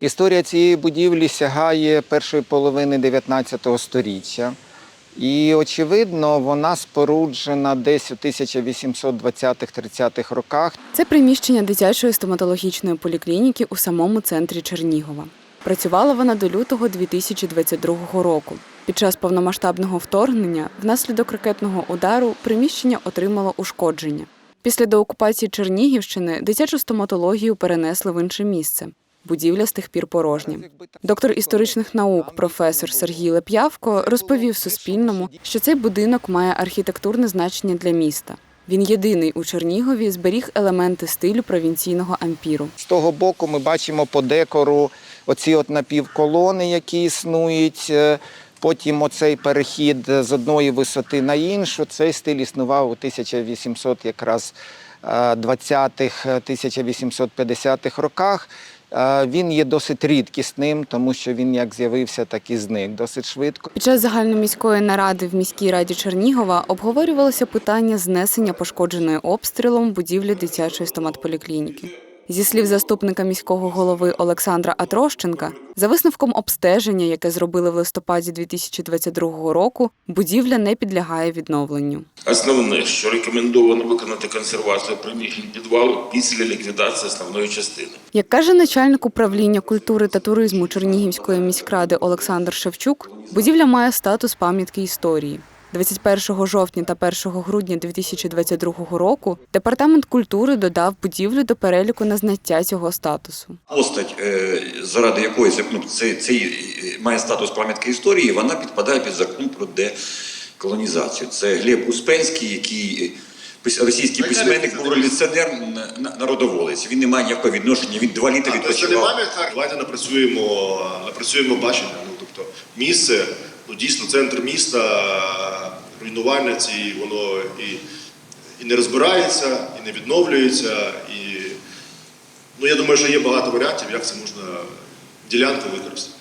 Історія цієї будівлі сягає першої половини 19 століття. І, очевидно, вона споруджена десь у 1820-30-х роках. Це приміщення дитячої стоматологічної поліклініки у самому центрі Чернігова. Працювала вона до лютого 2022 року. Під час повномасштабного вторгнення внаслідок ракетного удару приміщення отримало ушкодження. Після деокупації Чернігівщини дитячу стоматологію перенесли в інше місце. Будівля з тих пір порожня. Доктор історичних наук, професор Сергій Леп'явко розповів Суспільному, що цей будинок має архітектурне значення для міста. Він єдиний у Чернігові зберіг елементи стилю провінційного ампіру. З того боку ми бачимо по декору оці от напівколони, які існують. Е, Потім оцей перехід з одної висоти на іншу. Цей стиль існував у 1800 якраз е, 20-х, 1850-х роках. Е, Він є досить рідкісним, тому що він як з'явився, так і зник досить швидко. Під час загальноміської наради в міській раді Чернігова обговорювалося питання знесення пошкодженої обстрілом будівлі дитячої стоматполіклініки. Зі слів заступника міського голови Олександра Атрощенка, за висновком обстеження, яке зробили в листопаді 2022 року, будівля не підлягає відновленню. Основне, що рекомендовано виконати консервацію приміщень підвалу після ліквідації основної частини. Як каже начальник управління культури та туризму Чернігівської міськради Олександр Шевчук, будівля має статус пам'ятки історії. 21 жовтня та 1 грудня 2022 року департамент культури додав будівлю до переліку на знаття цього статусу. Постать, е, заради якої ну, це, це е, має статус пам'ятки історії, вона підпадає під закон про деколонізацію. Це Глеб Успенський, який е, російський письменник, був революціонер, народоволець. Він не має ніякого відношення, він два літа А, тобто це не відпочивав. пам'ятка. Давайте напрацюємо, напрацюємо бачення. Ну, тобто місце, ну дійсно центр міста, руйнування ці, воно і, і не розбирається, і не відновлюється. І, ну, я думаю, що є багато варіантів, як це можна ділянку використати.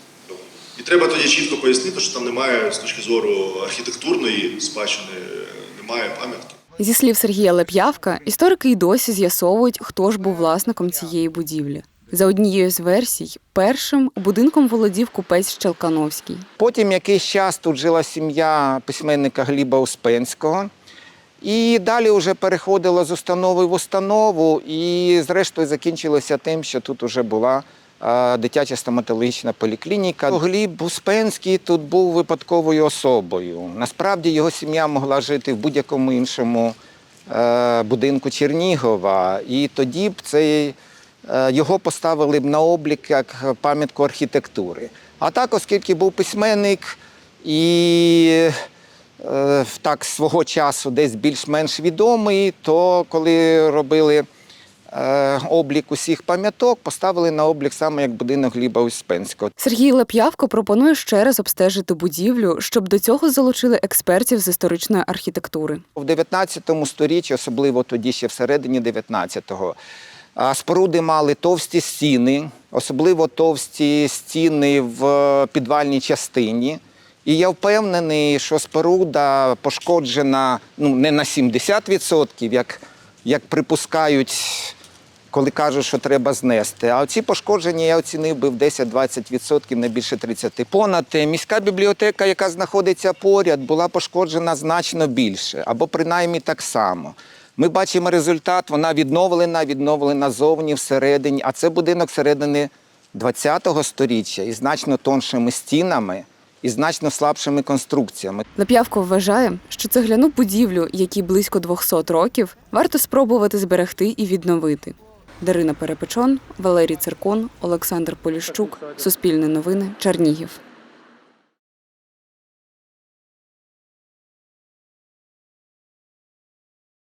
І треба тоді чітко пояснити, що там немає з точки зору архітектурної спадщини, немає пам'ятки. Зі слів Сергія Леп'явка, історики й досі з'ясовують, хто ж був власником цієї будівлі. За однією з версій, першим будинком володів купець Щелкановський. Потім якийсь час тут жила сім'я письменника Гліба Успенського. І далі вже переходила з установи в установу, і зрештою закінчилося тим, що тут вже була е, дитяча стоматологічна поліклініка. Гліб Успенський тут був випадковою особою. Насправді його сім'я могла жити в будь-якому іншому е, будинку Чернігова. І тоді б цей, його поставили б на облік як пам'ятку архітектури. А так, оскільки був письменник і е, так свого часу десь більш-менш відомий, то коли робили е, облік усіх пам'яток, поставили на облік саме як будинок Гліба Успенського. Сергій Леп'явко пропонує ще раз обстежити будівлю, щоб до цього залучили експертів з історичної архітектури. В 19 сторіччі, особливо тоді ще всередині 19-го, а, споруди мали товсті стіни, особливо товсті стіни в підвальній частині. І я впевнений, що споруда пошкоджена ну, не на 70%, як, як припускають, коли кажуть, що треба знести. А оці пошкодження я оцінив би в 10-20%, не більше 30%. Понад е, міська бібліотека, яка знаходиться поряд, була пошкоджена значно більше, або принаймні так само. Ми бачимо результат, вона відновлена, відновлена зовні, всередині, а це будинок середини 20-го сторіччя із значно тоншими стінами і значно слабшими конструкціями. Леп'явко вважає, що цегляну будівлю, якій близько 200 років, варто спробувати зберегти і відновити. Дарина Перепечон, Валерій Циркун, Олександр Поліщук, Суспільне новини, Чернігів.